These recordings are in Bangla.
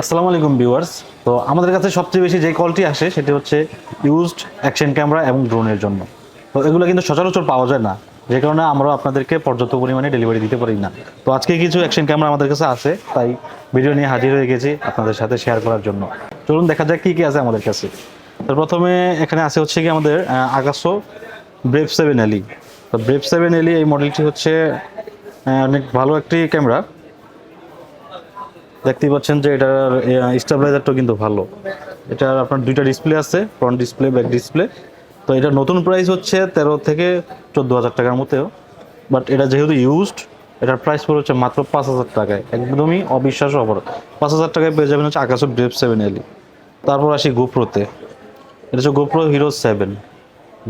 আসসালামু আলাইকুম ভিউয়ার্স। তো আমাদের কাছে সবচেয়ে বেশি যে কলটি আসে সেটি হচ্ছে ইউজড অ্যাকশন ক্যামেরা এবং ড্রোনের জন্য। তো এগুলো কিন্তু সচরাচর পাওয়া যায় না। যে কারণে আমরা আপনাদেরকে পর্যাপ্ত পরিমাণে ডেলিভারি দিতে পারি না। তো আজকে কিছু অ্যাকশন ক্যামেরা আমাদের কাছে আছে, তাই ভিডিও নিয়ে হাজির হয়ে গেছি আপনাদের সাথে শেয়ার করার জন্য। চলুন দেখা যাক কী কী আছে আমাদের কাছে। তো প্রথমে এখানে আছে হচ্ছে কি আমাদের আগাসো ব্রেভ সেভেন এলি তো ব্রেভ সেভেন এলি এই মডেলটি হচ্ছে অনেক ভালো একটি ক্যামেরা দেখতেই পাচ্ছেন যে এটার স্টেবিলাইজারটাও কিন্তু ভালো। এটার আপনার দুইটা ডিসপ্লে আছে ফ্রন্ট ডিসপ্লে ব্যাক ডিসপ্লে তো এটা নতুন প্রাইস হচ্ছে তেরো থেকে চোদ্দ হাজার টাকার মতেও বাট এটা যেহেতু ইউজড এটার প্রাইস পড়ে হচ্ছে মাত্র পাঁচ হাজার টাকায়। একদমই অবিশ্বাস অপরাধ পাঁচ হাজার টাকায় পেয়ে যাবেন হচ্ছে আকাশ ব্রেভ সেভেন এলি তারপর আসি গোপ্রোতে এটা হচ্ছে গোপ্রো হিরো সেভেন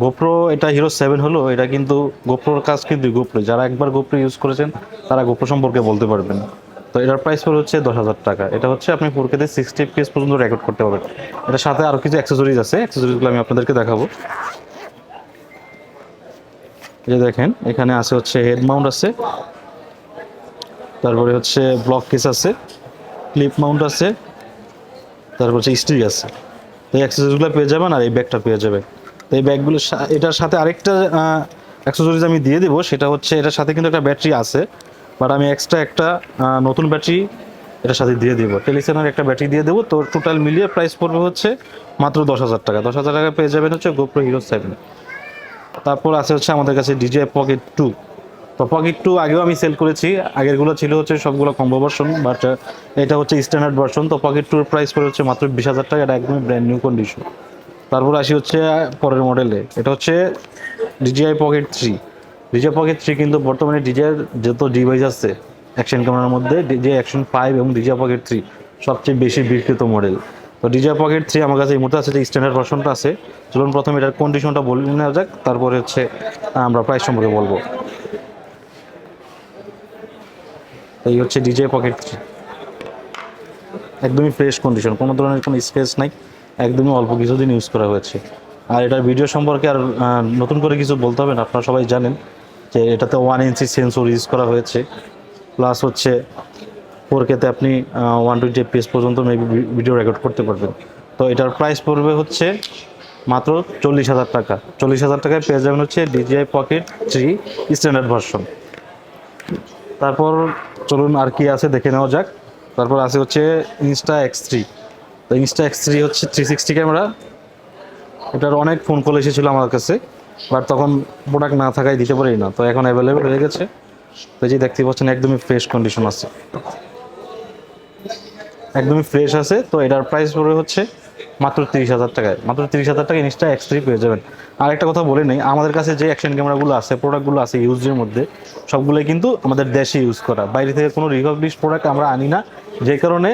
গোপ্রো এটা হিরো সেভেন হলো, এটা কিন্তু গোপ্রোর কাজ কিন্তু গোপ্রো যারা একবার গোপ্রো ইউজ করেছেন, তারা গোপ্রো সম্পর্কে বলতে পারবেন। তো এটার প্রাইস পড়ে হচ্ছে দশ হাজার টাকা। এটা হচ্ছে আপনি ফোর কেতে সিক্সটি পিএস পর্যন্ত রেকর্ড করতে পারবেন। এটার সাথে আরও কিছু অ্যাক্সেসরিজ আছে। অ্যাক্সেসরিজগুলো আমি আপনাদেরকে দেখাবো। এই দেখেন, এখানে আছে হচ্ছে হেড মাউন্ট আছে। তারপরে হচ্ছে ব্লক কেস আছে ক্লিপ মাউন্ট আছে, তারপর হচ্ছে স্টিক আছে। এই অ্যাক্সেসরিজগুলো পেয়ে যাবেন আর এই ব্যাগটা পেয়ে যাবেন। তো এই ব্যাগগুলো এটার সাথে আরেকটা অ্যাক্সেসরিজ আমি দিয়ে দেবো। সেটা হচ্ছে এটার সাথে কিন্তু একটা ব্যাটারি আছে। বাট আমি এক্সট্রা একটা নতুন ব্যাটারি এটার সাথে দিয়ে দেবো। টেলিসেনার একটা ব্যাটারি দিয়ে দেবো। তো টোটাল মিলিয়ে প্রাইস পড়বে হচ্ছে মাত্র দশ হাজার টাকা। দশ হাজার টাকা পেয়ে যাবেন হচ্ছে গোপ্রো হিরো সেভেন তারপর আছে হচ্ছে আমাদের কাছে ডিজে পকেট টু তো পকেট টু আগেও আমি সেল করেছি। আগেরগুলো ছিল হচ্ছে সবগুলো কম্বো ভার্সন বাট এটা হচ্ছে স্ট্যান্ডার্ড ভার্সন তো পকেট টুর প্রাইস পড়ে হচ্ছে মাত্র বিশ হাজার টাকা। এটা একদমই ব্র্যান্ড নিউ কন্ডিশন তারপর আসি হচ্ছে পরের মডেলে এটা হচ্ছে DJI Pocket three DJI Pocket three কিন্তু বর্তমানে ডিজিআই যত ডিভাইস আছে অ্যাকশন ক্যামেরার মধ্যে ডিজিআই অ্যাকশন ফাইভ এবং ডিজিআই পকেট থ্রি সবচেয়ে বেশি বিক্রিত মডেল তো ডিজিআই পকেট থ্রি আমার কাছে এই মুহূর্তে আছে, যে স্ট্যান্ডার্ড ভার্সনটা আছে। চলুন প্রথমে এটার কন্ডিশনটা বলে নেওয়া যাক, তারপরে হচ্ছে আমরা প্রাইস সম্পর্কে বলব। এই হচ্ছে ডিজে পকেট থ্রি একদমই ফ্রেশ কন্ডিশন কোনো ধরনের কোনো স্পেস নাই, একদমই অল্প কিছুদিন ইউজ করা হয়েছে। আর এটার ভিডিও সম্পর্কে আর নতুন করে কিছু বলতে হবে না, আপনারা সবাই জানেন। যে এটাতে ওয়ান ইঞ্চি সেন্সর ইউজ করা হয়েছে। প্লাস হচ্ছে ফোর কেতে আপনি ওয়ান টোয়েন্টি এফপিএস পর্যন্ত মেবি ভিডিও রেকর্ড করতে পারবেন। তো এটার প্রাইস পড়বে হচ্ছে মাত্র চল্লিশ হাজার টাকা। চল্লিশ হাজার টাকায় পেয়ে যাবেন হচ্ছে DJI Pocket three standard version তারপর চলুন আর কি আছে দেখে নেওয়া যাক। তারপর আছে হচ্ছে ইনস্টা এক্স থ্রি তো ইনস্টা এক্স থ্রি হচ্ছে থ্রি সিক্সটি ক্যামেরা এটার অনেক ফোন কল এসেছিল আমার কাছে। বাট তখন প্রোডাক্ট না থাকায় দিতে পারি না। তো এখন অ্যাভেলেবেল হয়ে গেছে। তো যে দেখতে পাচ্ছেন, একদমই ফ্রেশ কন্ডিশন আছে। একদমই ফ্রেশ আছে। তো এটার প্রাইস পড়বে হচ্ছে মাত্র তিরিশ হাজার টাকায়। মাত্র তিরিশ হাজার টাকা ইনস্টা এক্স থ্রি পেয়ে যাবেন। আর একটা কথা বলে নেই, আমাদের কাছে যে অ্যাকশন ক্যামেরাগুলো আছে প্রোডাক্টগুলো আছে ইউজের মধ্যে, সবগুলোই কিন্তু আমাদের দেশে ইউজ করা। বাইরে থেকে কোনো রিকগনিশ প্রোডাক্ট আমরা আনি না। যে কারণে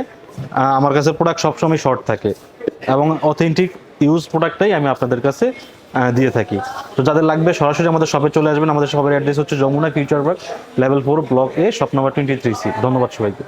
আমার কাছে প্রোডাক্ট সবসময় শর্ট থাকে। এবং অথেন্টিক ইউজ প্রোডাক্টটাই আমি আপনাদের কাছে দিয়ে থাকি। তো যাদের লাগবে সরাসরি আমাদের শপে চলে আসবেন। আমাদের শপের অ্যাড্রেস হচ্ছে Jamuna Future Park level four block A shop number twenty three C ধন্যবাদ সবাইকে।